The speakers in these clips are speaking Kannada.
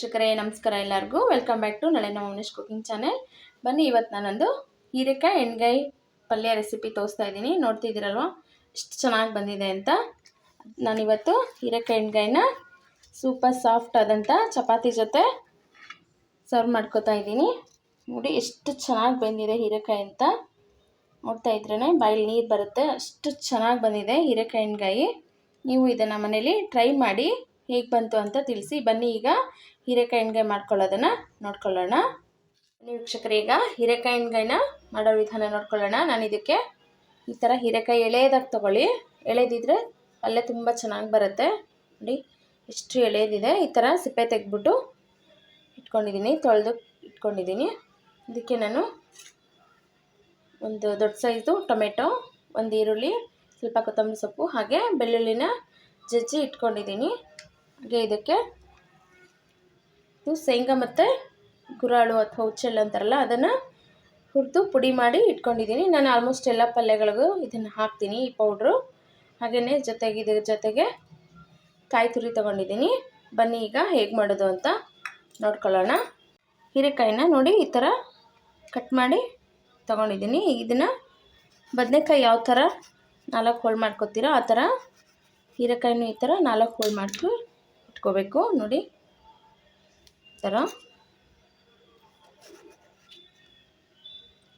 ವೀಕ್ಷಕರೇ, ನಮಸ್ಕಾರ ಎಲ್ಲರಿಗೂ. Welcome back to Nalina Mounesh cooking channel ಬನ್ನಿ ಇವತ್ತು ನಾನೊಂದು ಹೀರೆಕಾಯಿ ಎಣ್ಗಾಯಿ ಪಲ್ಯ ರೆಸಿಪಿ ತೋರಿಸ್ತಾ ಇದ್ದೀನಿ. ನೋಡ್ತಿದ್ದೀರಲ್ವ ಎಷ್ಟು ಚೆನ್ನಾಗಿ ಬಂದಿದೆ ಅಂತ. ನಾನಿವತ್ತು ಹೀರೆಕಾಯಿ ಎಣ್ಗಾಯಿನ ಸೂಪರ್ ಸಾಫ್ಟ್ ಆದಂಥ ಚಪಾತಿ ಜೊತೆ ಸರ್ವ್ ಮಾಡ್ಕೋತಾ ಇದ್ದೀನಿ. ನೋಡಿ, ಎಷ್ಟು ಚೆನ್ನಾಗಿ ಬಂದಿದೆ ಹೀರೆಕಾಯಿ ಅಂತ. ನೋಡ್ತಾ ಇದ್ರೇ ಬಾಯಲ್ಲಿ ನೀರು ಬರುತ್ತೆ. ಅಷ್ಟು ಚೆನ್ನಾಗಿ ಬಂದಿದೆ ಹೀರೆಕಾಯಿ ಎಣ್ಗಾಯಿ ನೀವು ಇದನ್ನು ಮನೇಲಿ ಟ್ರೈ ಮಾಡಿ ಹೇಗೆ ಬಂತು ಅಂತ ತಿಳಿಸಿ. ಬನ್ನಿ ಈಗ ಹೀರೆಕಾಯಿ ಎಣ್ಗಾಯಿ ಮಾಡ್ಕೊಳ್ಳೋದನ್ನು ನೋಡ್ಕೊಳ್ಳೋಣ. ವೀಕ್ಷಕರೇ, ಈಗ ಹೀರೆಕಾಯಿ ಎಣ್ಗಾಯಿನ ಮಾಡೋ ವಿಧಾನ ನೋಡ್ಕೊಳ್ಳೋಣ. ನಾನು ಇದಕ್ಕೆ ಈ ಥರ ಹೀರೆಕಾಯಿ ಎಳೆದಾಗಿ ತೊಗೊಳ್ಳಿ. ಎಳೆದಿದ್ರೆ ಅಲ್ಲೇ ತುಂಬ ಚೆನ್ನಾಗಿ ಬರುತ್ತೆ. ನೋಡಿ, ಎಷ್ಟು ಎಳೆದಿದೆ. ಈ ಥರ ಸಿಪ್ಪೆ ತೆಗೆದ್ಬಿಟ್ಟು ಇಟ್ಕೊಂಡಿದ್ದೀನಿ ತೊಳೆದು ಇಟ್ಕೊಂಡಿದ್ದೀನಿ ಇದಕ್ಕೆ ನಾನು ಒಂದು ದೊಡ್ಡ ಸೈಜು ಟೊಮೆಟೊ, ಒಂದು ಈರುಳ್ಳಿ, ಸ್ವಲ್ಪ ಕೊತ್ತಂಬರಿ ಸೊಪ್ಪು, ಹಾಗೆ ಬೆಳ್ಳುಳ್ಳಿನ ಜಜ್ಜಿ ಇಟ್ಕೊಂಡಿದ್ದೀನಿ ಹಾಗೆ ಇದಕ್ಕೆ. ಇದು ಶೇಂಗಾ ಮತ್ತು ಗುರಾಳು ಅಥವಾ ಹುಚ್ಚೆಳ್ಳು ಅಂತಾರಲ್ಲ, ಅದನ್ನು ಹುರಿದು ಪುಡಿ ಮಾಡಿ ಇಟ್ಕೊಂಡಿದ್ದೀನಿ. ನಾನು ಆಲ್ಮೋಸ್ಟ್ ಎಲ್ಲ ಪಲ್ಯಗಳಿಗೂ ಇದನ್ನು ಹಾಕ್ತೀನಿ ಈ ಪೌಡ್ರು ಹಾಗೆಯೇ ಜೊತೆಗೆ ಇದ್ರ ಜೊತೆಗೆ ಕಾಯಿ ತುರಿ ತೊಗೊಂಡಿದ್ದೀನಿ. ಬನ್ನಿ ಈಗ ಹೇಗೆ ಮಾಡೋದು ಅಂತ ನೋಡ್ಕೊಳ್ಳೋಣ. ಹೀರೆಕಾಯಿನ ನೋಡಿ ಈ ಥರ ಕಟ್ ಮಾಡಿ ತೊಗೊಂಡಿದ್ದೀನಿ. ಇದನ್ನು ಬದನೆಕಾಯಿ ಯಾವ ಥರ ನಾಲ್ಕು ಹೋಳು ಮಾಡ್ಕೊತೀರೋ ಆ ಥರ ಹೀರೆಕಾಯಿನೂ ಈ ಥರ ನಾಲ್ಕು ಹೋಳು ಮಾಡ್ಕೊ ಇಟ್ಕೋಬೇಕು. ನೋಡಿ. ಥರ.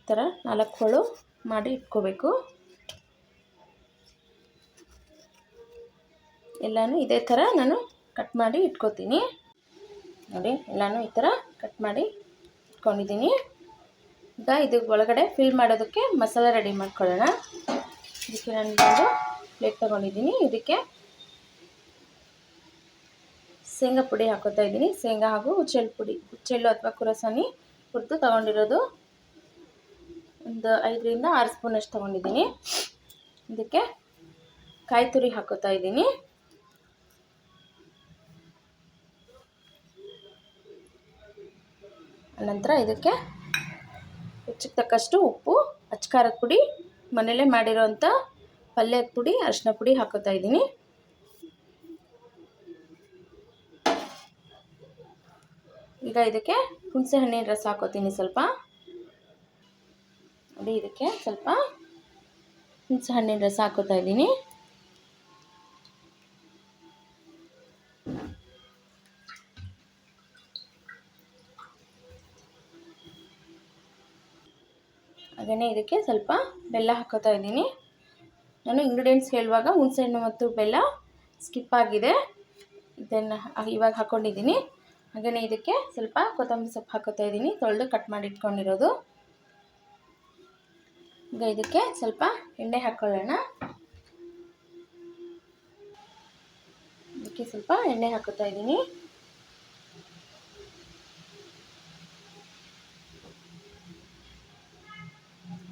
ಥರ ನಾಲ್ಕು ಹೋಳು ಮಾಡಿ ಇಟ್ಕೋಬೇಕು. ಎಲ್ಲನೂ ಇದೇ ಥರ ನಾನು ಕಟ್ ಮಾಡಿ ಇಟ್ಕೋತೀನಿ. ನೋಡಿ, ಎಲ್ಲನೂ ಈ ಥರ ಕಟ್ ಮಾಡಿ ಇಟ್ಕೊಂಡಿದ್ದೀನಿ. ಈಗ ಇದು ಒಳಗಡೆ ಫಿಲ್ ಮಾಡೋದಕ್ಕೆ ಮಸಾಲೆ ರೆಡಿ ಮಾಡ್ಕೊಳ್ಳೋಣ. ಇದಕ್ಕೆ ನಾನು ಪ್ಲೇಟ್ ತೊಗೊಂಡಿದ್ದೀನಿ. ಇದಕ್ಕೆ ಶೇಂಗಾ ಪುಡಿ ಹಾಕೋತಾ ಇದ್ದೀನಿ. ಶೇಂಗಾ ಹಾಗೂ ಹುಚ್ಚೆಳ್ಳು ಪುಡಿ, ಹುಚ್ಚೆಳ್ಳು ಅಥವಾ ಕುರಸಾನಿ ಹುರಿದು ತೊಗೊಂಡಿರೋದು ಒಂದು ಐದರಿಂದ ಆರು ಸ್ಪೂನಷ್ಟು ತೊಗೊಂಡಿದ್ದೀನಿ. ಇದಕ್ಕೆ ಕಾಯಿ ತುರಿ ಹಾಕೋತಾ ಇದ್ದೀನಿ. ನಂತರ ಇದಕ್ಕೆ ರುಚಿಗೆ ತಕ್ಕಷ್ಟು ಉಪ್ಪು ಅಚ್ಕಾರದ ಪುಡಿ, ಮನೇಲೇ ಮಾಡಿರೋಂಥ ಪಲ್ಯದ ಪುಡಿ, ಅರಿಶಿನ ಪುಡಿ ಹಾಕೋತಾ ಇದ್ದೀನಿ. ಈಗ ಇದಕ್ಕೆ ಹುಣಸೆ ಹಣ್ಣಿನ ರಸ ಹಾಕೋತೀನಿ ಸ್ವಲ್ಪ. ನೋಡಿ ಇದಕ್ಕೆ ಸ್ವಲ್ಪ ಹುಣಸೆ ಹಣ್ಣಿನ ರಸ ಹಾಕೋತಾ ಇದ್ದೀನಿ. ಹಾಗೆಯೇ ಇದಕ್ಕೆ ಸ್ವಲ್ಪ ಬೆಲ್ಲ ಹಾಕೋತಾ ಇದ್ದೀನಿ. ನಾನು ಇಂಗ್ರೀಡಿಯೆಂಟ್ಸ್ ಹೇಳುವಾಗ ಹುಣಸೆಹಣ್ಣು ಮತ್ತು ಬೆಲ್ಲ ಸ್ಕಿಪ್ ಆಗಿದೆ. ಇದನ್ನು ಇವಾಗ ಹಾಕ್ಕೊಂಡಿದ್ದೀನಿ ಹಾಗೆಯೇ ಇದಕ್ಕೆ ಸ್ವಲ್ಪ ಕೊತ್ತಂಬರಿ ಸೊಪ್ಪು ಹಾಕೋತಾ ಇದ್ದೀನಿ. ತೊಳೆದು ಕಟ್ ಮಾಡಿ ಇಟ್ಕೊಂಡಿರೋದು. ಈಗ ಇದಕ್ಕೆ ಸ್ವಲ್ಪ ಎಣ್ಣೆ ಹಾಕ್ಕೊಳ್ಳೋಣ ಇದಕ್ಕೆ ಸ್ವಲ್ಪ ಎಣ್ಣೆ ಹಾಕೋತಾ ಇದ್ದೀನಿ.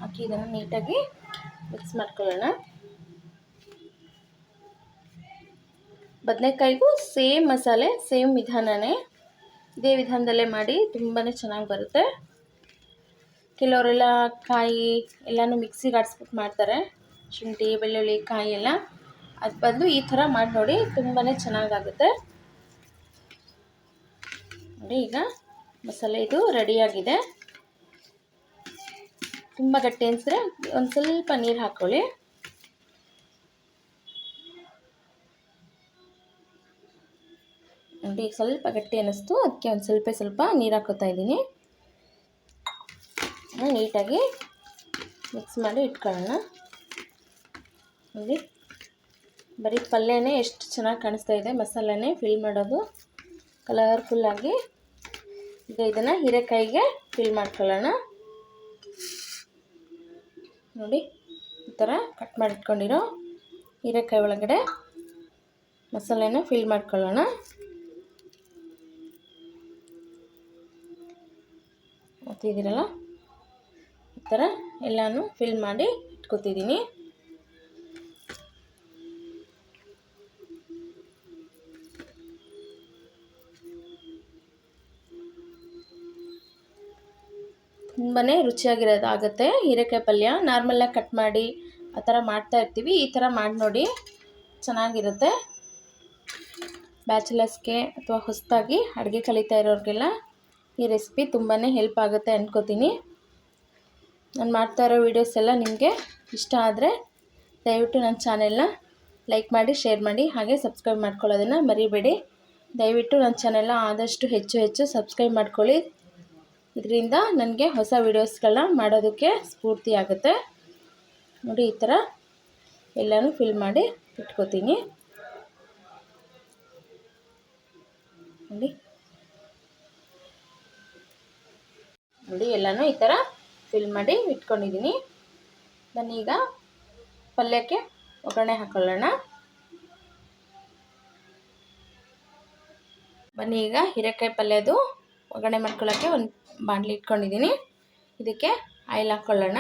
ಹಾಕಿ ಇದನ್ನು ನೀಟಾಗಿ ಮಿಕ್ಸ್ ಮಾಡ್ಕೊಳ್ಳೋಣ. ಬದನೆಕಾಯಿಗೂ ಸೇಮ್ ಮಸಾಲೆ, ಸೇಮ್ ವಿಧಾನನೇ. ಇದೇ ವಿಧಾನದಲ್ಲೇ ಮಾಡಿ ತುಂಬಾ ಚೆನ್ನಾಗಿ ಬರುತ್ತೆ. ಕೆಲವರೆಲ್ಲ ಕಾಯಿ ಎಲ್ಲನೂ ಮಿಕ್ಸಿಗೆ ಆಡಿಸ್ಬಿಟ್ಟು ಮಾಡ್ತಾರೆ. ಶುಂಠಿ, ಬೆಳ್ಳುಳ್ಳಿ, ಕಾಯಿ ಎಲ್ಲ. ಅದು ಬದಲು ಈ ಥರ ಮಾಡಿ ನೋಡಿ ತುಂಬಾ ಚೆನ್ನಾಗಾಗುತ್ತೆ. ನೋಡಿ ಈಗ ಮಸಾಲೆ ಇದು ರೆಡಿಯಾಗಿದೆ ತುಂಬ ಗಟ್ಟಿ ಅನಿಸಿದ್ರೆ ಒಂದು ಸ್ವಲ್ಪ ನೀರು ಹಾಕ್ಕೊಳ್ಳಿ ನೋಡಿ ಸ್ವಲ್ಪ ಗಟ್ಟಿ ಅನ್ನಿಸ್ತು. ಅದಕ್ಕೆ ಒಂದು ಸ್ವಲ್ಪ ಸ್ವಲ್ಪ ನೀರು ಹಾಕೋತಾ ಇದ್ದೀನಿ. ನೀಟಾಗಿ ಮಿಕ್ಸ್ ಮಾಡಿ ಇಟ್ಕೊಳ್ಳೋಣ. ನೋಡಿ, ಬರೀ ಪಲ್ಯನೇ ಎಷ್ಟು ಚೆನ್ನಾಗಿ ಕಾಣಿಸ್ತಾ ಇದೆ. ಮಸಾಲೆನೇ ಫಿಲ್ ಮಾಡೋದು ಕಲರ್ಫುಲ್ಲಾಗಿ ಈಗ ಇದನ್ನು ಹೀರೆಕಾಯಿಗೆ ಫಿಲ್ ಮಾಡ್ಕೊಳ್ಳೋಣ. ನೋಡಿ, ಈ ಥರ ಕಟ್ ಮಾಡಿಟ್ಕೊಂಡಿರೋ ಹೀರೆಕಾಯಿ ಒಳಗಡೆ ಮಸಾಲೆನ ಫಿಲ್ ಮಾಡ್ಕೊಳ್ಳೋಣ. ನೋಡ್ತಿದ್ದೀರಲ್ಲ ಈ ಥರ ಎಲ್ಲನೂ ಫಿಲ್ ಮಾಡಿ ಇಟ್ಕೊತಿದ್ದೀನಿ. ತುಂಬಾ ರುಚಿಯಾಗಿರೋದು ಆಗುತ್ತೆ ಹೀರೆಕಾಯಿ ಪಲ್ಯ. ನಾರ್ಮಲ್ಲಾಗಿ ಕಟ್ ಮಾಡಿ ಆ ಥರ ಮಾಡ್ತಾ ಇರ್ತೀವಿ. ಈ ಥರ ಮಾಡಿ ನೋಡಿ ಚೆನ್ನಾಗಿರುತ್ತೆ. ಬ್ಯಾಚುಲರ್ಸ್ಗೆ ಅಥವಾ ಹೊಸದಾಗಿ ಅಡುಗೆ ಕಲಿತಾ ಇರೋರಿಗೆಲ್ಲ ಈ ರೆಸಿಪಿ ತುಂಬಾ ಹೆಲ್ಪ್ ಆಗುತ್ತೆ ಅಂದ್ಕೋತೀನಿ ನಾನು ಮಾಡ್ತಾ ಇರೋ ವೀಡಿಯೋಸ್ ಎಲ್ಲ ನಿಮಗೆ ಇಷ್ಟ ಆದರೆ ದಯವಿಟ್ಟು ನನ್ನ ಚಾನೆಲ್ನ ಲೈಕ್ ಮಾಡಿ ಶೇರ್ ಮಾಡಿ, ಹಾಗೆ ಸಬ್ಸ್ಕ್ರೈಬ್ ಮಾಡ್ಕೊಳ್ಳೋದನ್ನು ಮರಿಬೇಡಿ. ದಯವಿಟ್ಟು ನನ್ನ ಚಾನೆಲ್ನ ಆದಷ್ಟು ಹೆಚ್ಚು ಹೆಚ್ಚು ಸಬ್ಸ್ಕ್ರೈಬ್ ಮಾಡ್ಕೊಳ್ಳಿ. ಇದರಿಂದ ನನಗೆ ಹೊಸ ವೀಡಿಯೋಸ್ಗಳನ್ನ ಮಾಡೋದಕ್ಕೆ ಸ್ಫೂರ್ತಿ ಆಗುತ್ತೆ. ನೋಡಿ ಈ ಥರ ಎಲ್ಲನೂ ಫಿಲ್ ಮಾಡಿ ಇಟ್ಕೋತೀನಿ. ನೋಡಿ. ನೋಡಿ, ಎಲ್ಲನೂ ಈ ಥರ ಫಿಲ್ ಮಾಡಿ ಇಟ್ಕೊಂಡಿದ್ದೀನಿ ಈಗ ಪಲ್ಯಕ್ಕೆ ಒಗ್ಗರಣೆ ಹಾಕೊಳ್ಳೋಣ. ಬನ್ನಿ ಈಗ ಹೀರೆಕಾಯಿ ಪಲ್ಯದು ಒಗ್ಗರಣೆ ಮಾಡ್ಕೊಳ್ಳೋಕ್ಕೆ ಒಂದು ಬಾಣಲಿ ಇಟ್ಕೊಂಡಿದ್ದೀನಿ ಇದಕ್ಕೆ ಆಯಿಲ್ ಹಾಕ್ಕೊಳ್ಳೋಣ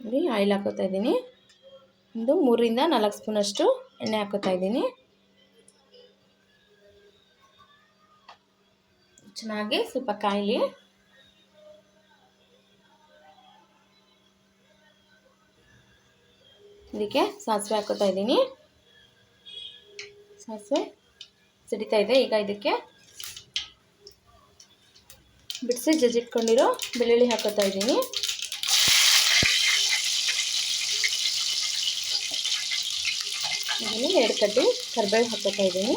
ನೋಡಿ, ಆಯಿಲ್ ಹಾಕೋತಾ ಇದ್ದೀನಿ ಒಂದು ಮೂರರಿಂದ ನಾಲ್ಕು ಸ್ಪೂನಷ್ಟು ಎಣ್ಣೆ ಹಾಕೋತಾ ಇದ್ದೀನಿ. ಚೆನ್ನಾಗಿ ಸ್ವಲ್ಪ ಕಾಯಿಲಿ. ಇದಕ್ಕೆ ಸಾಸಿವೆ ಹಾಕೋತಾ ಇದ್ದೀನಿ. ಸಾಸಿವೆ ಸಿಡಿತಾ ಇದೆ, ಈಗ ಇದಕ್ಕೆ ಬಿಡಿಸಿ ಜಜ್ಜಿಟ್ಕೊಂಡಿರೋ ಬೆಳ್ಳುಳ್ಳಿ ಹಾಕೋತಾ ಇದ್ದೀನಿ. ಆಮೇಲೆ ಎರಡು ಕಡ್ಡಿ ಕರ್ಬೇವು ಹಾಕೋತಾ ಇದ್ದೀನಿ.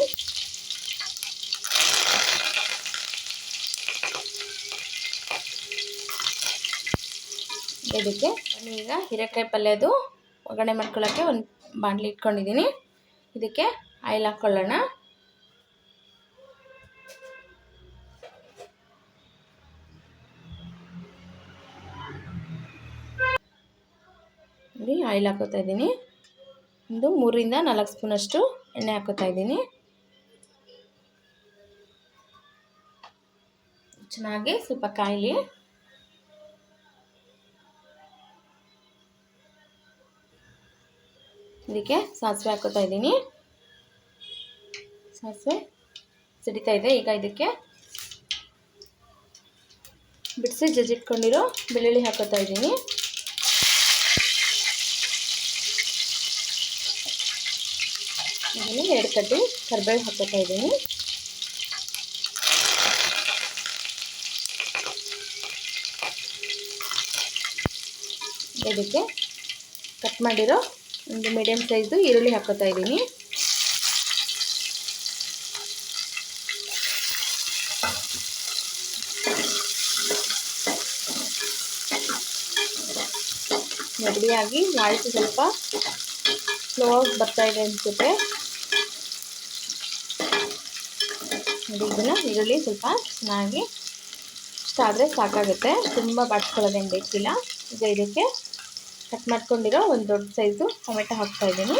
ಇದಕ್ಕೆ ಈಗ ಹೀರೆಕಾಯಿ ಪಲ್ಯದು ಒಗ್ಗರಣೆ ಮಾಡ್ಕೊಳ್ಳೋಕ್ಕೆ ಒಂದು ಬಾಣಲಿ ಇಟ್ಕೊಂಡಿದ್ದೀನಿ. ಇದಕ್ಕೆ ಆಯಿಲ್ ಹಾಕ್ಕೊಳ್ಳೋಣ. ಆಯಿಲ್ ಹಾಕೋತಾ ಇದ್ದೀನಿ. ಒಂದು ಮೂರರಿಂದ ನಾಲ್ಕು ಸ್ಪೂನಷ್ಟು ಎಣ್ಣೆ ಹಾಕೋತಾ ಇದ್ದೀನಿ. ಚೆನ್ನಾಗಿ ಸ್ವಲ್ಪ ಕಾಯಿಲಿ. ಇದಕ್ಕೆ ಸಾಸಿವೆ ಹಾಕೋತಾ ಇದ್ದೀನಿ. ಸಾಸಿವೆ ಸಿಡಿತಾ ಇದೆ, ಈಗ ಇದಕ್ಕೆ ಬಿಡಿಸಿ ಜಜ್ಜಿಟ್ಕೊಂಡಿರೋ ಬೆಳ್ಳುಳ್ಳಿ ಹಾಕೋತಾ ಇದ್ದೀನಿ. ಆಮೇಲೆ ಎರಡು ಕಡ್ಡಿ ಕರ್ಬೇವು ಹಾಕೋತಾ ಇದ್ದೀನಿ. ಇದಕ್ಕೆ ಕಟ್ ಮಾಡಿರೋ ಒಂದು ಮೀಡಿಯಮ್ ಸೈಜು ಈರುಳ್ಳಿ ಹಾಕೋತಾ ಇದ್ದೀನಿ. ನೆಗಡಿಯಾಗಿ ವಾಯ್ಸ್ ಸ್ವಲ್ಪ ಸ್ಲೋ ಆಗಿ ಬರ್ತಾ ಇದೆ ಅನಿಸುತ್ತೆ. ನೋಡಿ, ಇದನ್ನು ಈರುಳ್ಳಿ ಸ್ವಲ್ಪ ಚೆನ್ನಾಗಿ ಇಷ್ಟ ಆದರೆ ಸಾಕಾಗುತ್ತೆ. ತುಂಬ ಬಾಡಿಸ್ಕೊಳ್ಳೋದೇನು ಬೇಕಿಲ್ಲ. ಈಗ ಇದಕ್ಕೆ ಕಟ್ ಮಾಡ್ಕೊಂಡಿರೋ ಒಂದು ದೊಡ್ಡ ಸೈಜು ಟೊಮೆಟೊ ಹಾಕ್ತಾ ಇದ್ದೀನಿ.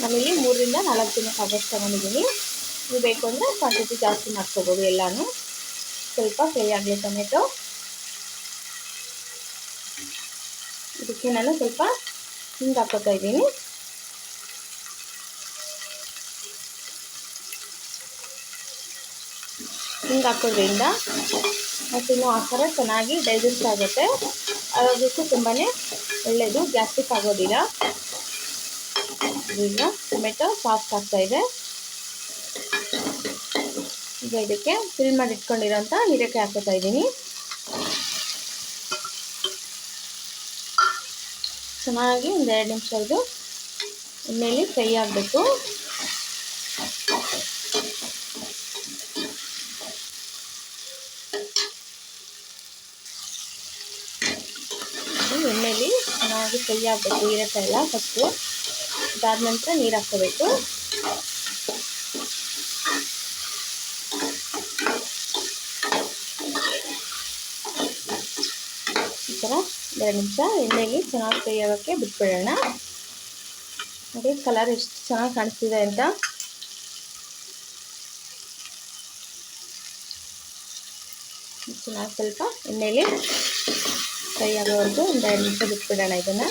ನಾನಿಲ್ಲಿ ಮೂರರಿಂದ ನಾಲ್ಕು ದಿನಕ್ಕೆ ಆಗೋಷ್ಟು ತೊಗೊಂಡಿದ್ದೀನಿ. ನೀವು ಬೇಕು ಅಂದರೆ ಕ್ವಾಂಟಿಟಿ ಜಾಸ್ತಿ ಮಾಡ್ಕೋಬೋದು ಎಲ್ಲನೂ. ಸ್ವಲ್ಪ ಫ್ರೈ ಆಗಲಿ ಟೊಮೆಟೊ. ಇದಕ್ಕೆ ನಾನು ಸ್ವಲ್ಪ ಹಿಂಗೆ ಹಾಕೋತಾ ಇದ್ದೀನಿ. ಹಿಂಗೆ ಹಾಕೋದ್ರಿಂದ ಮತ್ತಿನ್ನು ಥರ ಚೆನ್ನಾಗಿ ಡೈಜೆಸ್ಟ್ ಆಗುತ್ತೆ. ಆರೋಗ್ಯಕ್ಕೂ ತುಂಬಾ ಒಳ್ಳೆಯದು ಗ್ಯಾಸ್ಟಿಕ್ ಆಗೋದಿಲ್ಲ. ಈಗ ಟೊಮೆಟೊ ಸಾಫ್ಟ್ ಇದೆ. ಈಗ ಇದಕ್ಕೆ ಫಿಲ್ ಮಾಡಿ ಇಟ್ಕೊಂಡಿರೋಂಥ ಹೀರೆಕಾಯಿ ಹಾಕೋತಾ ಇದ್ದೀನಿ. ಚೆನ್ನಾಗಿ ಒಂದು ಎರಡು ನಿಮಿಷ ಇದು ಎಣ್ಣೆಯಲ್ಲಿ ಫ್ರೈ ಆಗಬೇಕು. ಎಣ್ಣೆಯಲ್ಲಿ ಚೆನ್ನಾಗಿ ಫ್ರೈ ಆಗಬೇಕು ಹೀರೆಕಾಯಿ ಎಲ್ಲ ಫಸ್ಟು. ಅದಾದ ನಂತರ ನೀರು ಹಾಕ್ಕೋಬೇಕು ಈ ಥರ ಎರಡು ನಿಮಿಷ, ಎಣ್ಣೆಗೆ ಚೆನ್ನಾಗಿ ಫ್ರೈ ಆಗೋಕ್ಕೆ ಬಿಟ್ಬಿಡೋಣ. ನೋಡಿ, ಕಲರ್ ಎಷ್ಟು ಚೆನ್ನಾಗಿ ಕಾಣಿಸ್ತಿದೆ ಅಂತ. ಚೆನ್ನಾಗಿ ಸ್ವಲ್ಪ ಎಣ್ಣೆಲಿ ಫ್ರೈ ಆಗೋವರೆಗೂ ಒಂದು ಎರಡು ನಿಮಿಷ ಬಿಟ್ಬಿಡೋಣ ಇದನ್ನು.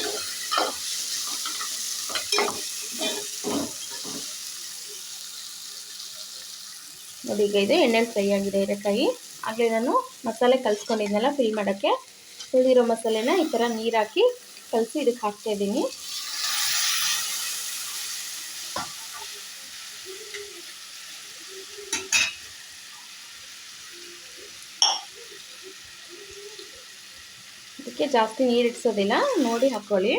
ನೋಡಿ, ಈಗ ಇದು ಎಣ್ಣೆಲಿ ಫ್ರೈ ಆಗಿದೆ ಹೀರೆಕಾಯಿ. ಆಗಲೇ ನಾನು ಮಸಾಲೆ ಕಲಿಸ್ಕೊಂಡಿದ್ನಲ್ಲ ಫಿಲ್ ಮಾಡೋಕ್ಕೆ. ಉಳಿದಿರೋ ಮಸಾಲೆನ ಈ ಥರ ನೀರು ಹಾಕಿ ಕಲಸಿ ಇದಕ್ಕೆ ಹಾಕ್ತಾಯಿದ್ದೀನಿ ಇದಕ್ಕೆ ಜಾಸ್ತಿ ನೀರು ಇಡ್ಸೋದಿಲ್ಲ, ನೋಡಿ ಹಾಕ್ಕೊಳ್ಳಿ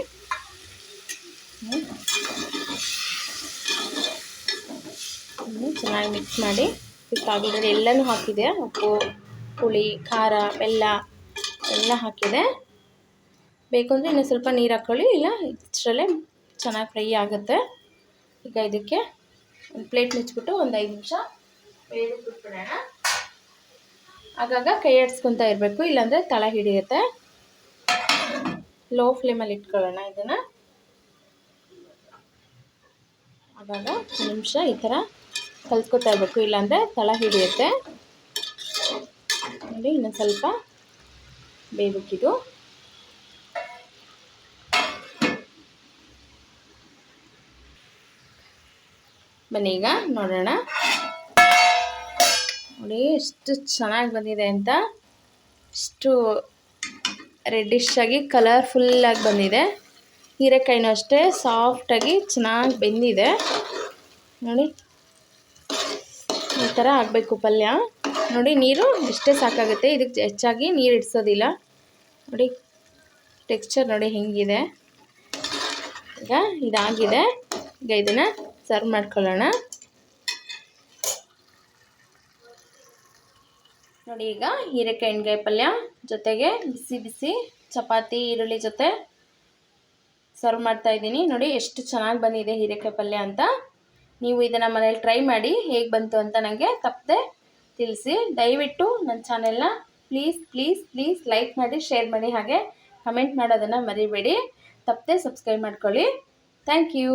ಚೆನ್ನಾಗಿ ಮಿಕ್ಸ್ ಮಾಡಿ. ಆಲ್ರೆಡಿ ಎಲ್ಲನೂ ಹಾಕಿದೆ. ಉಪ್ಪು, ಹುಳಿ, ಖಾರ, ಬೆಲ್ಲ. ಎಲ್ಲ ಹಾಕಿದೆ. ಬೇಕು ಅಂದರೆ ಇನ್ನೂ ಸ್ವಲ್ಪ ನೀರು ಹಾಕ್ಕೊಳ್ಳಿ ಇಲ್ಲ ಇಷ್ಟರಲ್ಲೇ ಚೆನ್ನಾಗಿ ಫ್ರೈ ಆಗುತ್ತೆ. ಈಗ ಇದಕ್ಕೆ ಒಂದು ಪ್ಲೇಟ್ ಮುಚ್ಚಿಬಿಟ್ಟು ಒಂದು ಐದು ನಿಮಿಷ ಬೇಯಕ್ಕೆ ಬಿಟ್ಬಿಡೋಣ ಆಗಾಗ ಕೈ ಆಡಿಸ್ಕೊತಾ ಇರಬೇಕು, ಇಲ್ಲಾಂದರೆ ತಳ ಹಿಡಿಯುತ್ತೆ. ಲೋ ಫ್ಲೇಮಲ್ಲಿ ಇಟ್ಕೊಳ್ಳೋಣ ಇದನ್ನು. ಆವಾಗ ನಿಮಿಷ ಈ ಥರ ಕಲ್ತ್ಕೊತಾ ಇರಬೇಕು, ಇಲ್ಲಾಂದರೆ ತಳ ಹಿಡಿಯುತ್ತೆ. ನೋಡಿ, ಇನ್ನೊಂದು ಸ್ವಲ್ಪ ಬೇಯಬೇಕಿದು ಬನ್ನಿ ಈಗ ನೋಡೋಣ. ನೋಡಿ ಎಷ್ಟು ಚೆನ್ನಾಗಿ ಬಂದಿದೆ ಅಂತ. ಇಷ್ಟು ರೆಡ್ಡಿಶ್ ಆಗಿ ಕಲರ್ಫುಲ್ಲಾಗಿ ಬಂದಿದೆ. ಹೀರೆಕಾಯಿನೂ ಅಷ್ಟೇ ಸಾಫ್ಟಾಗಿ ಚೆನ್ನಾಗಿ ಬೆಂದಿದೆ. ನೋಡಿ ಈ ಥರ ಆಗಬೇಕು ಪಲ್ಯ. ನೋಡಿ, ನೀರು ಇಷ್ಟೇ ಸಾಕಾಗುತ್ತೆ. ಇದಕ್ಕೆ ಹೆಚ್ಚಾಗಿ ನೀರು ಇಡ್ಸೋದಿಲ್ಲ. ನೋಡಿ ಟೆಕ್ಸ್ಚರ್ ನೋಡಿ ಹೆಂಗಿದೆ. ಈಗ ಇದಾಗಿದೆ. ಈಗ ಇದನ್ನು ಸರ್ವ್ ಮಾಡ್ಕೊಳ್ಳೋಣ. ನೋಡಿ, ಈಗ ಹೀರೆಕಾಯಿ ಎಣ್ಗಾಯಿ ಪಲ್ಯ ಜೊತೆಗೆ ಬಿಸಿ ಬಿಸಿ ಚಪಾತಿ, ಈರುಳ್ಳಿ ಜೊತೆ ಸರ್ವ್ ಮಾಡ್ತಾ ಇದ್ದೀನಿ. ನೋಡಿ, ಎಷ್ಟು ಚೆನ್ನಾಗಿ ಬಂದಿದೆ ಹೀರೆಕಾಯಿ ಪಲ್ಯ ಅಂತ. ನೀವು ಇದನ್ನು ಮನೇಲಿ ಟ್ರೈ ಮಾಡಿ ಹೇಗೆ ಬಂತು ಅಂತ ನನಗೆ ತಪ್ಪದೆ ತಿಳಿಸಿ, ದಯವಿಟ್ಟು ನನ್ನ ಚಾನೆಲ್ನ ಪ್ಲೀಸ್ ಪ್ಲೀಸ್ ಪ್ಲೀಸ್ ಲೈಕ್ ಮಾಡಿ ಶೇರ್ ಮಾಡಿ, ಹಾಗೆ ಕಮೆಂಟ್ ಮಾಡೋದನ್ನು ಮರಿಬೇಡಿ. ತಪ್ಪದೆ ಸಬ್ಸ್ಕ್ರೈಬ್ ಮಾಡ್ಕೊಳ್ಳಿ. Thank you